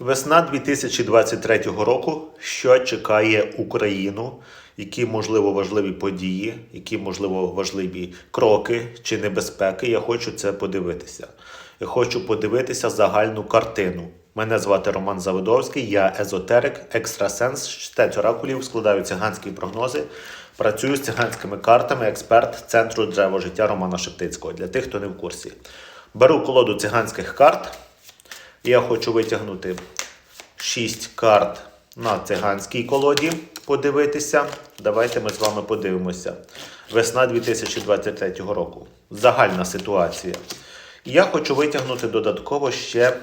Весна 2023 року. Що чекає Україну? Які можливо важливі події, які можливо важливі кроки чи небезпеки? Я хочу це подивитися. Я хочу подивитися загальну картину. Мене звати Роман Заводовський, я езотерик, екстрасенс, читець оракулів, складаю циганські прогнози. Працюю з циганськими картами, експерт центру Древо життя Романа Шептицького. Для тих, хто не в курсі. Беру колоду циганських карт. Я хочу витягнути 6 карт на циганській колоді. Подивитися. Давайте ми з вами подивимося. Весна 2023 року. Загальна ситуація. Я хочу витягнути додатково ще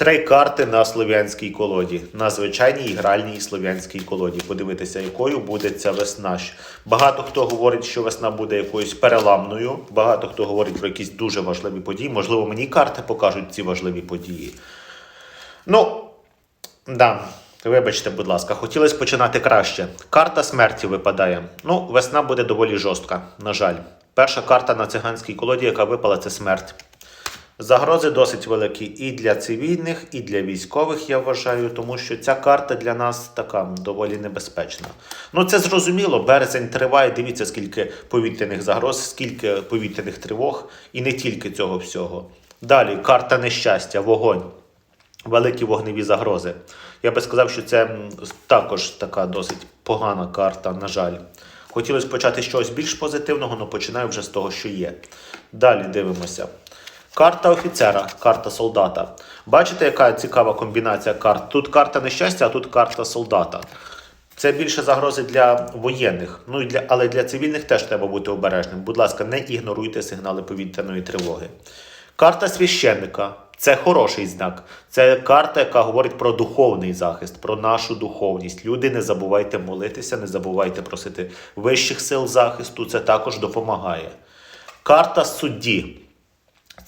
три карти на слов'янській колоді. На звичайній гральній слов'янській колоді. Подивитися, якою буде ця весна. Багато хто говорить, що весна буде якоюсь переламною. Багато хто говорить про якісь дуже важливі події. Можливо, мені карти покажуть ці важливі події. Ну, да. Вибачте, будь ласка, хотілося починати краще. Карта смерті випадає. Ну, весна буде доволі жорстка, на жаль. Перша карта на циганській колоді, яка випала, це смерть. Загрози досить великі і для цивільних, і для військових, я вважаю, тому що ця карта для нас така доволі небезпечна. Ну, це зрозуміло, березень триває. Дивіться, скільки повітряних загроз, скільки повітряних тривог, і не тільки цього всього. Далі карта нещастя, вогонь великі вогневі загрози. Я би сказав, що це також така досить погана карта, на жаль. Хотілося почати з чогось більш позитивного, але починаю вже з того, що є. Далі дивимося. Карта офіцера, карта солдата. Бачите, яка цікава комбінація карт? Тут карта нещастя, а тут карта солдата. Це більше загрози для воєнних, ну і для, але для цивільних теж треба бути обережним. Будь ласка, не ігноруйте сигнали повітряної тривоги. Карта священника це хороший знак. Це карта, яка говорить про духовний захист, про нашу духовність. Люди, не забувайте молитися, не забувайте просити вищих сил захисту. Це також допомагає. Карта судді.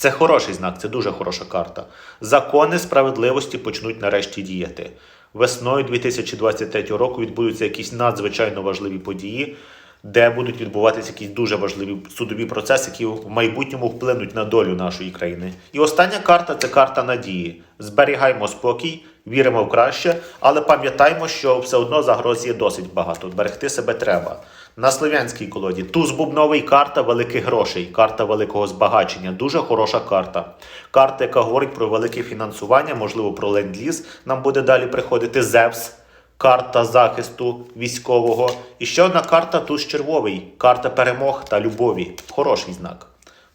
Це хороший знак, це дуже хороша карта. Закони справедливості почнуть нарешті діяти. Весною 2023 року відбудуться якісь надзвичайно важливі події, де будуть відбуватися якісь дуже важливі судові процеси, які в майбутньому вплинуть на долю нашої країни. І остання карта це карта надії. Зберігаємо спокій, віримо в краще, але пам'ятаємо, що все одно загроз є досить багато. Берегти себе треба. На слов'янській колоді туз бубновий карта великих грошей, карта великого збагачення. Дуже хороша карта. Карта, яка говорить про велике фінансування, можливо, про ленд-ліз. Нам буде далі приходити Зевс, карта захисту військового. І ще одна карта туз червовий, карта перемог та любові. Хороший знак.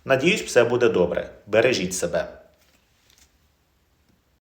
Надіюсь, все буде добре. Бережіть себе.